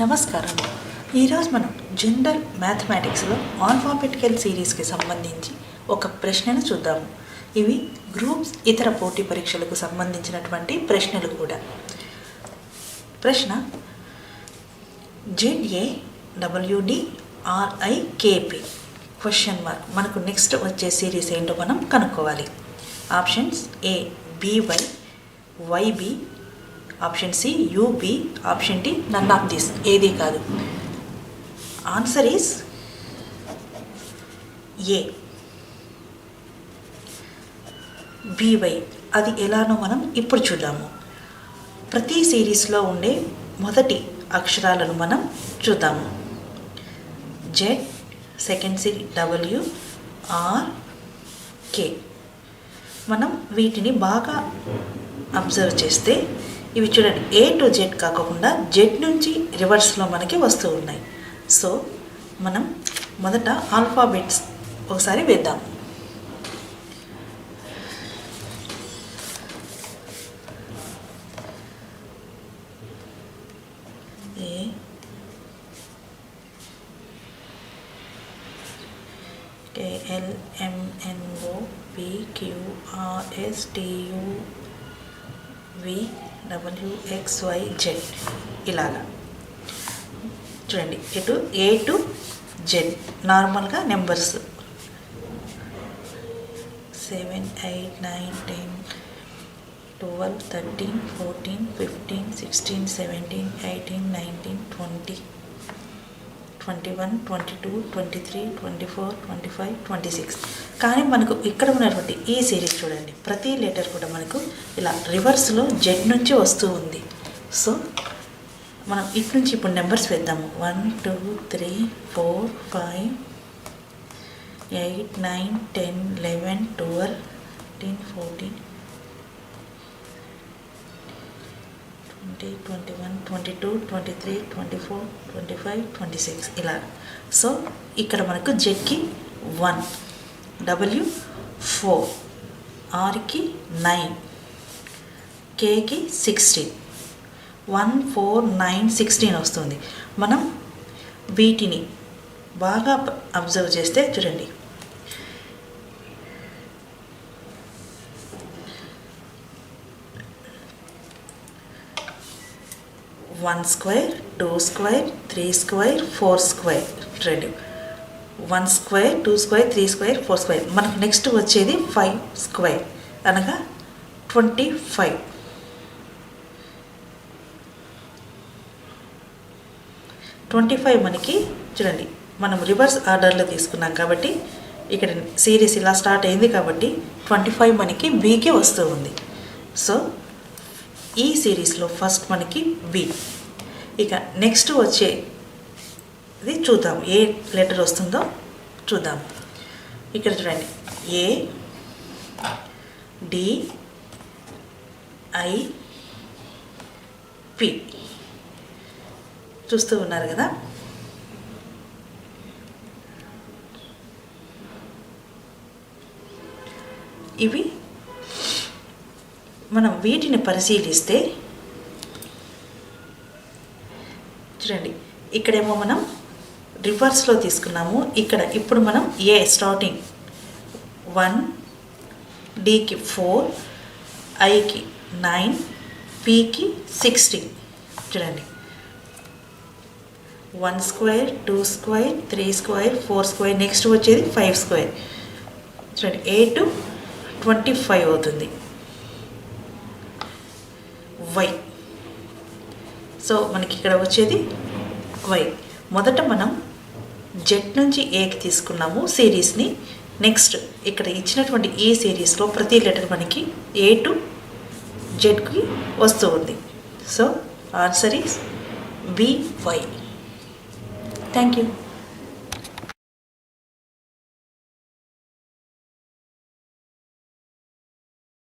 నమస్కారం. ఈరోజు మనం జనరల్ మ్యాథమెటిక్స్లో ఆల్ఫాబెటికల్ సిరీస్కి సంబంధించి ఒక ప్రశ్నను చూద్దాము ఇవి గ్రూప్స్ ఇతర పోటీ పరీక్షలకు సంబంధించినటువంటి ప్రశ్నలు కూడా. ప్రశ్న Z A W D R I K P question mark మనకు నెక్స్ట్ వచ్చే సిరీస్ ఏంటో మనం కనుక్కోవాలి. Options A B Y Y B option C U B option D none of this. ఏది కాదు. Answer is a. బీవై అది ఎలానో మనం ఇప్పుడు చూద్దాము. ప్రతి సిరీస్లో ఉండే మొదటి అక్షరాలను మనం చూద్దాము. Z second C W R K. మనం వీటిని బాగా అబ్జర్వ్ చేస్తే ఇవి చూడండి ఏ టు జెడ్ కాకుండా జెడ్ నుంచి రివర్స్లో మనకి వస్తూ ఉన్నాయి. సో మనం మొదట ఆల్ఫాబెట్స్ ఒకసారి వేద్దాం. A K L M N O P Q R S T U V W X Y Z ఇలాగా. చూడండి ఇటు ఏ టు జెడ్ నార్మల్గా numbers seven eight nine ten twelve thirteen fourteen fifteen sixteen seventeen eighteen nineteen twenty twenty one twenty two twenty three twenty four twenty five twenty six కానీ మనకు ఇక్కడ ఉన్నటువంటి ఈ series చూడండి. ప్రతి లెటర్ కూడా మనకు ఇలా రివర్స్లో జెడ్ నుంచి వస్తూ ఉంది. సో మనం ఇటు నుంచి ఇప్పుడు నెంబర్స్ వేద్దాము. One two three four five eight nine ten eleven twelve thirteen fourteen twenty twenty one twenty two twenty three twenty four twenty five twenty six ఇలా. సో ఇక్కడ మనకు జెడ్కి వన్ డబ్ల్యూ ఫోర్ ఆర్కి nine కేకి sixteen one four nine sixteen వస్తుంది. మనం వీటిని బాగా observe చేస్తే చూడండి. One square two square three square four square రెండు. One square two square three square four square. మనకు నెక్స్ట్ వచ్చేది ఫైవ్ స్క్వేర్. అనగా ట్వంటీ ఫైవ్. ట్వంటీ ఫైవ్ మనకి చూడండి మనం రివర్స్ ఆర్డర్లో తీసుకున్నాం కాబట్టి ఇక్కడ సిరీస్ ఇలా స్టార్ట్ అయింది కాబట్టి ట్వంటీ ఫైవ్ మనకి బీకి వస్తూ ఉంది. సో ఈ సిరీస్లో ఫస్ట్ మనకి బి ఇక నెక్స్ట్ వచ్చే ఇది చూద్దాం. ఏ లెటర్ వస్తుందో చూద్దాం. ఇక్కడ చూడండి. A D I P. చూస్తూ ఉన్నారు కదా? ఇవి మనం వీటిని పరిశీలిస్తే చూడండి. ఇక్కడేమో మనం రివర్స్లో తీసుకున్నాము. ఇక్కడ ఇప్పుడు మనం ఏ స్టార్టింగ్ వన్ డికి ఫోర్ ఐకి నైన్ పీకి సిక్స్టీన్ చూడండి. One square two square three square four square next వచ్చేది ఫైవ్ స్క్వేర్ చూడండి ఏ టు ట్వంటీ ఫైవ్ అవుతుంది. వై సో మనకి ఇక్కడ వచ్చేది వై మొదట మనం జెడ్ నుంచి ఏకి తీసుకున్నాము సిరీస్ని. నెక్స్ట్ ఇక్కడ ఇచ్చినటువంటి ఈ సిరీస్లో ప్రతి లెటర్ మనకి ఏ టు జెడ్కి వస్తూ ఉంది. So answer is B Y. Thank you.